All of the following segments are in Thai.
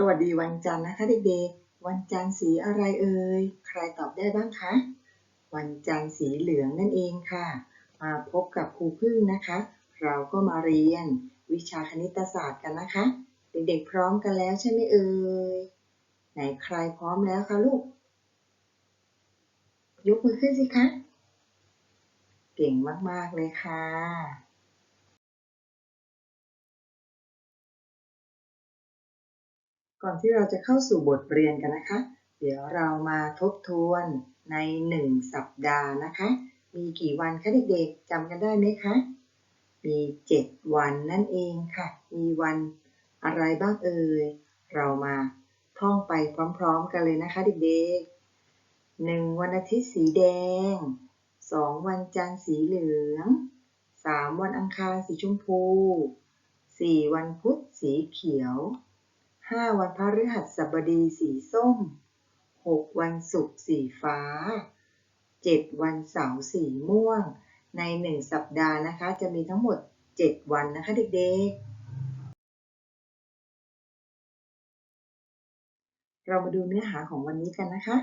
สวัสดีวันจันทร์นะคะเด็กๆ วันจันทร์สีอะไรเอ่ย ใครตอบได้บ้างคะ วันจันทร์สีเหลืองนั่นเองค่ะ มาพบกับครูพึ่งนะคะ เราก็มาเรียนวิชาคณิตศาสตร์กันนะคะ เด็กๆพร้อมกันแล้วใช่ไหมเอ่ย ไหนใครพร้อมแล้วคะลูก ยกมือขึ้นสิคะ เก่งมากๆเลยค่ะ ก่อนที่เราจะเข้าสู่บทเรียนกันนะคะ เดี๋ยวเรามาทบทวนใน 1 สัปดาห์นะคะ มีกี่วันคะเด็กๆจำกันได้ไหมคะ มี 7 วันนั่นเองค่ะ มีวันอะไรบ้างเอ่ย เรามาท่องไปพร้อมๆกันเลยนะคะเด็กๆ 1. วันอาทิตย์สีแดง 2. วันจันทร์สีเหลือง 3. วันอังคารสีชมพู 4. วันพุธสีเขียว 5. วันพฤหัสบดีสีส้ม 6. วันศุกร์สีฟ้า 7. วันเสาร์สีม่วง ใน 1 สัปดาห์นะคะ จะมีทั้งหมด 7 วันนะคะเด็กๆ เรามาดูเนื้อหาของวันนี้กันนะคะ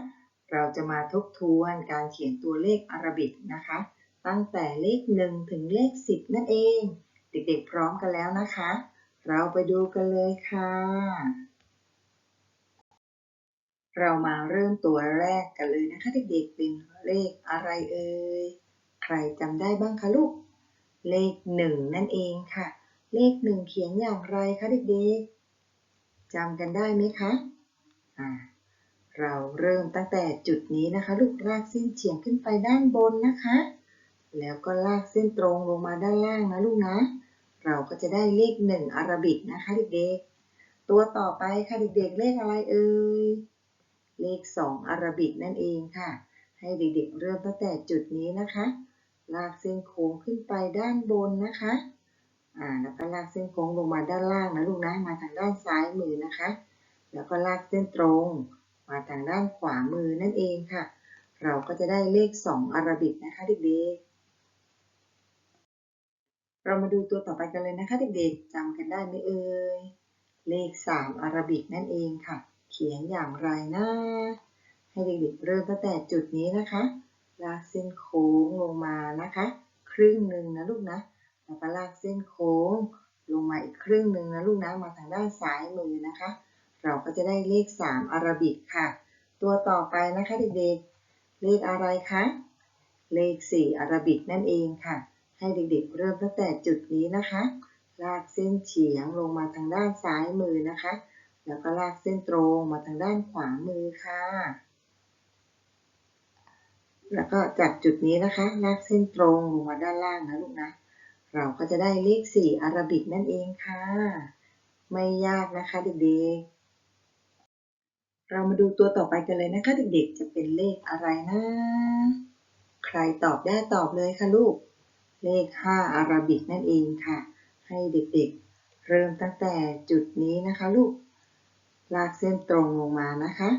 เราจะมาทบทวนการเขียนตัวเลขอารบิกนะคะ ตั้งแต่เลข 1 ถึงเลข 10 นั่นเอง เด็กๆ พร้อมกันแล้วนะคะ เราไปดูกันเลยค่ะ เรามาเริ่มตัวแรกกันเลยนะคะเด็กๆเป็นเลขอะไรเอ่ย ใครจำได้บ้างคะลูก เลขหนึ่งนั่นเองค่ะ เลขหนึ่งเขียนอย่างไรคะเด็กๆจำกันได้ไหมคะอ่าเราเริ่มตั้งแต่จุดนี้นะคะ ลูกลากเส้นเฉียงขึ้นไปด้านบนนะคะ แล้วก็ลากเส้นตรงลงมาด้านล่างนะลูกนะ เราก็จะได้เลขหนึ่งอาราบิกนะคะเด็กๆ ตัวต่อไปค่ะเด็กๆ เลขอะไรเอ่ย เลขสองอาราบิกนั่นเองค่ะ ให้เด็กๆ เริ่มตั้งแต่จุดนี้นะคะ ลากเส้นโค้งขึ้นไปด้านบนนะคะ อ่า แล้วก็ลากเส้นโค้งลงมาด้านล่างนะลูกนะ มาทางด้านซ้ายมือนะคะ แล้วก็ลากเส้นตรง มาทางด้านขวามือนั่นเองค่ะ เราก็จะได้เลขสองอาราบิกนะคะเด็กๆ เรามาดูตัวต่อไปกันเลยนะคะเด็กๆจำกันได้ไหมเอ่ย เลขสามอาราบิกนั่นเองค่ะ เขียนอย่างไรนะให้เด็กๆเริ่มตั้งแต่จุดนี้นะคะลากเส้นโค้งลงมานะคะ ครึ่งหนึ่งนะลูกนะแล้วก็ลากเส้นโค้งลงมาอีกครึ่งหนึ่งนะลูกนะมาทางด้านซ้ายมือนะคะ เราก็จะได้เลข 3 อาราบิกค่ะ ตัวต่อไปนะคะเด็กๆเลขอะไรคะเลข 4 อาราบิกนั่นเองค่ะ ให้เด็กๆเริ่มตั้งแต่จุดนี้นะคะ ลากเส้นเฉียงลงมาทางด้านซ้ายมือนะคะ แล้วก็ลากเส้นตรงมาทางด้านขวามือค่ะ แล้วก็จากจุดนี้นะคะ ลากเส้นตรงลงมาด้านล่างนะลูกนะ เราก็จะได้เลข4อาราบิกนั่นเองค่ะ ไม่ยากนะคะเด็กๆเรามาดูตัวต่อไปกันเลยนะคะเด็กๆ จะเป็นเลขอะไรนะ ใครตอบได้ตอบเลยค่ะลูก เลข 5 อาราบิกนั่นเองค่ะ ให้เด็กๆ เริ่มตั้งแต่จุดนี้นะคะลูก ลากเส้นตรงลงมานะคะ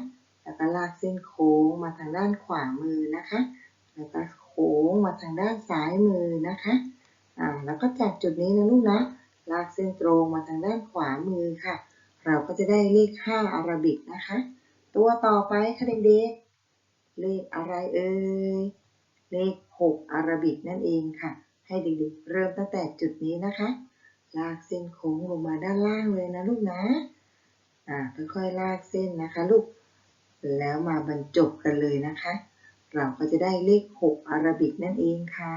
แล้วก็ลากเส้นโค้งมาทางด้านขวามือนะคะ แล้วก็โค้งมาทางด้านซ้ายมือนะคะ อ่า แล้วก็จากจุดนี้นะลูกนะ ลากเส้นตรงมาทางด้านขวามือค่ะ เราก็จะได้เลข 5 อาราบิกนะคะ ตัวต่อไปค่ะเด็กๆ เลขอะไรเอ่ยเลข 6 อาราบิกนั่นเองค่ะ ให้เด็กๆเริ่มตั้งแต่จุดนี้นะคะ ลากเส้นโค้งลงมาด้านล่างเลยนะลูกนะ อ่าค่อยๆลากเส้นนะคะลูก แล้วมาบรรจบกันเลยนะคะ เราก็จะได้เลข 6 อาราบิกนั่นเองค่ะ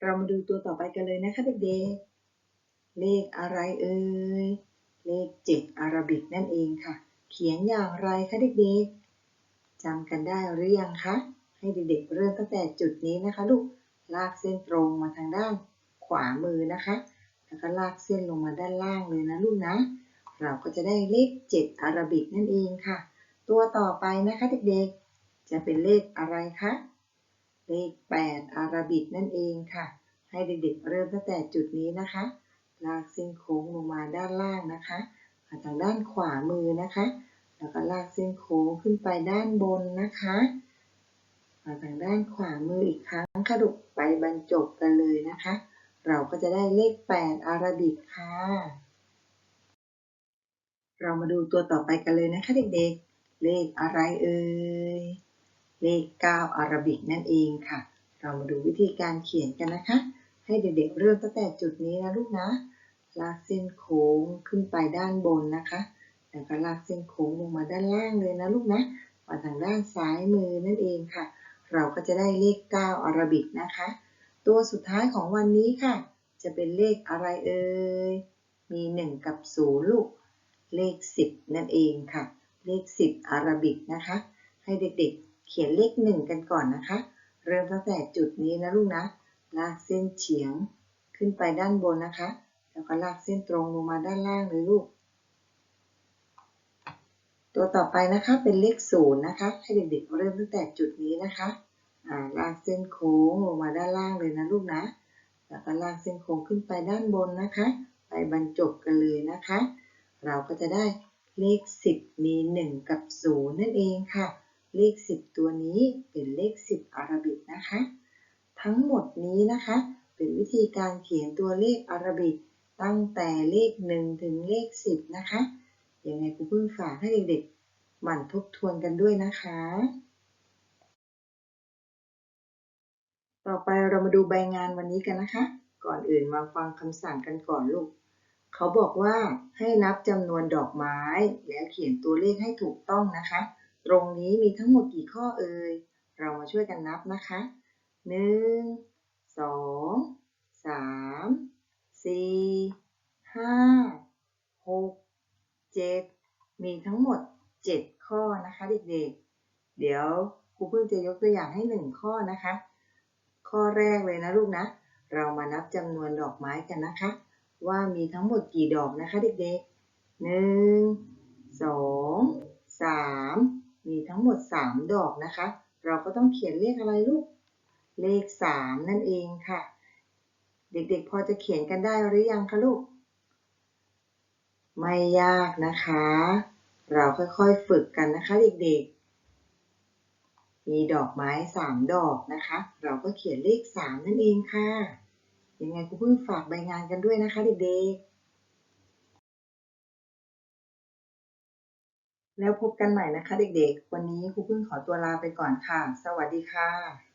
เรามาดูตัวต่อไปกันเลยนะคะเด็กๆ เลขอะไรเอ่ย เลข 7 อาราบิกนั่นเองค่ะ เขียนอย่างไรคะเด็กๆจำกันได้หรือยังคะ ให้เด็กๆเริ่มตั้งแต่จุดนี้นะคะลูก ลากเส้นตรงมาทางด้านขวามือนะคะ แล้วก็ลากเส้นลงมาด้านล่างเลยนะลูกนะ เราก็จะได้เลข 7อาราบิกนั่นเองค่ะ ตัวต่อไปนะคะเด็กๆ จะเป็นเลขอะไรคะ เลข 8อาราบิกนั่นเองค่ะ ให้เด็กๆเริ่มตั้งแต่จุดนี้นะคะ ลากเส้นโค้งลงมาด้านล่างนะคะมาทางด้านขวามือนะคะ แล้วก็ลากเส้นโค้งขึ้นไปด้านบนนะคะ มาทางด้านขวามืออีกครั้งค่ะดุไปบรรจบกันเลยนะคะ เราก็จะได้เลข 8 อาราบิกค่ะ เรามาดูตัวต่อไปกันเลยนะคะเด็กๆ เลขอะไรเอ่ย เลข 9 อาราบิกนั่นเองค่ะ เรามาดูวิธีการเขียนกันนะคะ ให้เด็กๆเริ่มตั้งแต่จุดนี้นะลูกนะ ลากเส้นโค้งขึ้นไปด้านบนนะคะ แล้วก็ลากเส้นโค้งลงมาด้านล่างเลยนะลูกนะ มาทางด้านซ้ายมือนั่นเองค่ะ เราก็จะได้เลข 9 อาราบิกนะคะ ตัวสุดท้ายของวันนี้ค่ะ จะเป็นเลขอะไรเอ่ย มี 1 กับ 0 ลูก เลข 10 นั่นเองค่ะ เลข 10 อาราบิกนะคะ ให้เด็กๆ เขียนเลข 1 กันก่อนนะคะ เริ่มตั้งแต่จุดนี้นะลูกนะ ลากเส้นเฉียงขึ้นไปด้านบนนะคะ แล้วก็ลากเส้นตรงลงมาด้านล่างเลยลูก ตัวต่อไปนะคะเป็นเลข0นะคะ ให้เด็กๆเริ่มตั้งแต่จุดนี้นะคะอ่าลากเส้นโค้งลงมาด้านล่างเลยนะลูกนะ แล้วก็ลากเส้นโค้งขึ้นไปด้านบนนะคะ ไปบรรจบกันเลยนะคะ เราก็จะได้เลข 10 มี 1 กับ 0 นั่นเองค่ะ เลข 10 ตัวนี้เป็นเลข 10อาราบิกนะคะ ทั้งหมดนี้นะคะ เป็นวิธีการเขียนตัวเลขอาราบิกตั้งแต่เลข 1 ถึงเลข 10 นะคะ ยังไงครูพึ่งฝากให้เด็กๆหมั่นทบทวนกันด้วยนะคะ ต่อไปเรามาดูใบงานวันนี้กันนะคะ ก่อนอื่นมาฟังคำสั่งกันก่อนลูก เขาบอกว่าให้นับจำนวนดอกไม้ แล้วเขียนตัวเลขให้ถูกต้องนะคะ ตรงนี้มีทั้งหมดกี่ข้อเอ่ย เรามาช่วยกันนับนะคะ 1 2 3 4 7 มีทั้งหมด 7 ข้อนะคะเด็กๆ เดี๋ยวครูเพิ่งจะยกตัวอย่างให้ 1 ข้อนะคะ ข้อแรกเลยนะลูกนะ เรามานับจำนวนดอกไม้กันนะคะ ว่ามีทั้งหมดกี่ดอกนะคะเด็กๆ 1 2 3 มีทั้งหมด 3 ดอกนะคะ เราก็ต้องเขียนเลขอะไรลูก เลข 3 นั่นเองค่ะ เด็กๆ พอจะเขียนกันได้หรือยังคะลูก ไม่ยากนะคะ เราค่อยๆฝึกกันนะคะเด็กๆ มีดอกไม้สามดอกนะคะ เราก็เขียนเลขสามนั่นเองค่ะ ยังไงครูเพิ่งฝากใบงานกันด้วยนะคะเด็กๆ แล้วพบกันใหม่นะคะเด็กๆ วันนี้ครูเพิ่งขอตัวลาไปก่อนค่ะ สวัสดีค่ะ